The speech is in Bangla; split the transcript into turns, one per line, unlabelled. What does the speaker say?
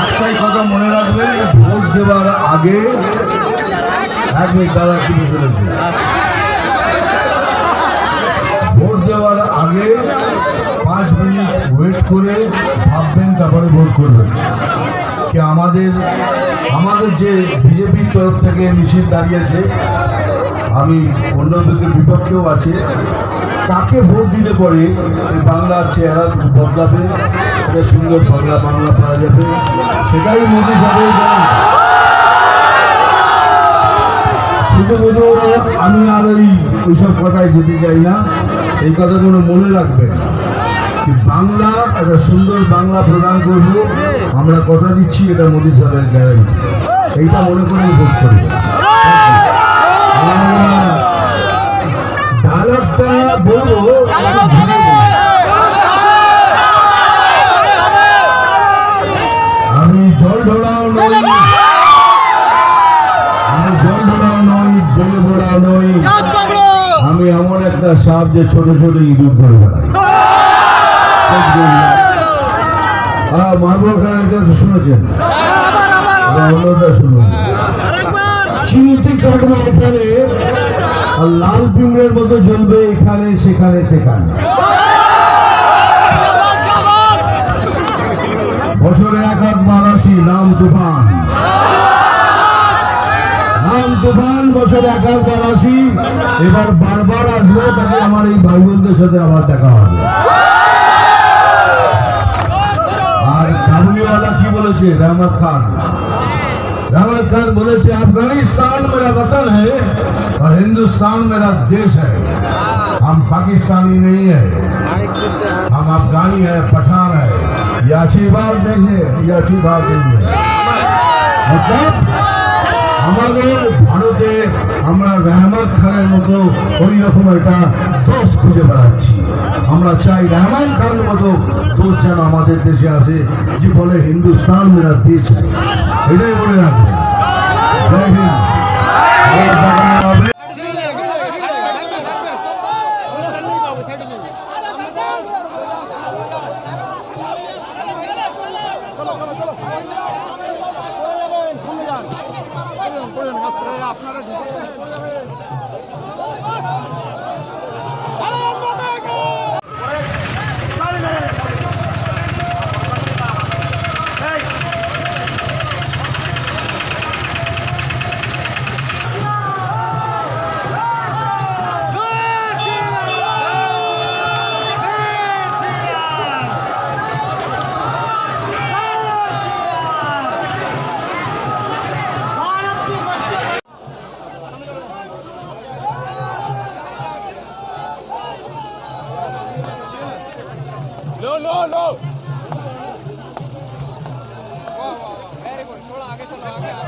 একটাই কথা মনে রাখবেন ভোট দেওয়ার আগে এক মিনিট দাদা কি ফেলেছে ভোট দেওয়ার আগে পাঁচ মিনিট ওয়েট করে ভাববেন তারপরে ভোট করবেন কি আমাদের আমাদের যে বিজেপির তরফ থেকে মিছিল দাঁড়িয়েছে আমি অন্যদের বিপক্ষেও আছে। কাকে ভোট দিলে পরে বাংলার চেহারা বদলাবে? এটা সুন্দর বাংলা বাংলা পাওয়া যাবে। সেটাই মোদী সাহেব শুধু আমি আর ওই ওইসব কথায় যেতে চাই না। এই কথাগুলো মনে রাখবেন বাংলা একটা সুন্দর বাংলা প্রদান করব। আমরা কথা দিচ্ছি এটা মোদী সাহেবের গ্যারান্টি এইটা মনে করেই ভোট করব। বলব। আমি জল ঢোড়াও নই। আমি জল ঢোড়াও নই, জলে ভরাও নই। আমি এমন একটা সাপ যে ছোট ছোট ইঁদুর ধরে বেড়াই খানের কাছে শুনেছেন? অন্যটা শুনুন চিমটি কাটবে এখানে লাল পিঁমড়ের মতো জ্বলবে এখানে, সেখানে সেখানে। বছরে এক একবার আসি নাম তুফান। নাম তুফান, বছরে এক একবার আসি এবার বারবার আসব, তাকে আমার এই ভাই বোনদের সাথে আবার দেখা হবে। আর সাবুলিওয়ালা কি বলেছে? রহমত খান। गावस्कर बोले थे अफ़गानिस्तान मेरा वतन है और हिंदुस्तान मेरा देश है। हम पाकिस्तानी नहीं है। हम अफगानी है, पठान है। यह अच्छी बात नहीं है यह अच्छी बात नहीं है। मतलब हमारे আমরা রহমত খানের মতো ওই রকম একটা দোষ খুঁজে বেড়াচ্ছি আমরা চাই রহমান খানের মতো দোষ যেন আমাদের দেশে আসে যে বলে হিন্দুস্তান মেরা है। এটাই বলে রাখবেন জয় হিন্দ আবার দেখা হবে।
আপনারা लो लो वेरी गुड थोड़ा आगे चलो आगे।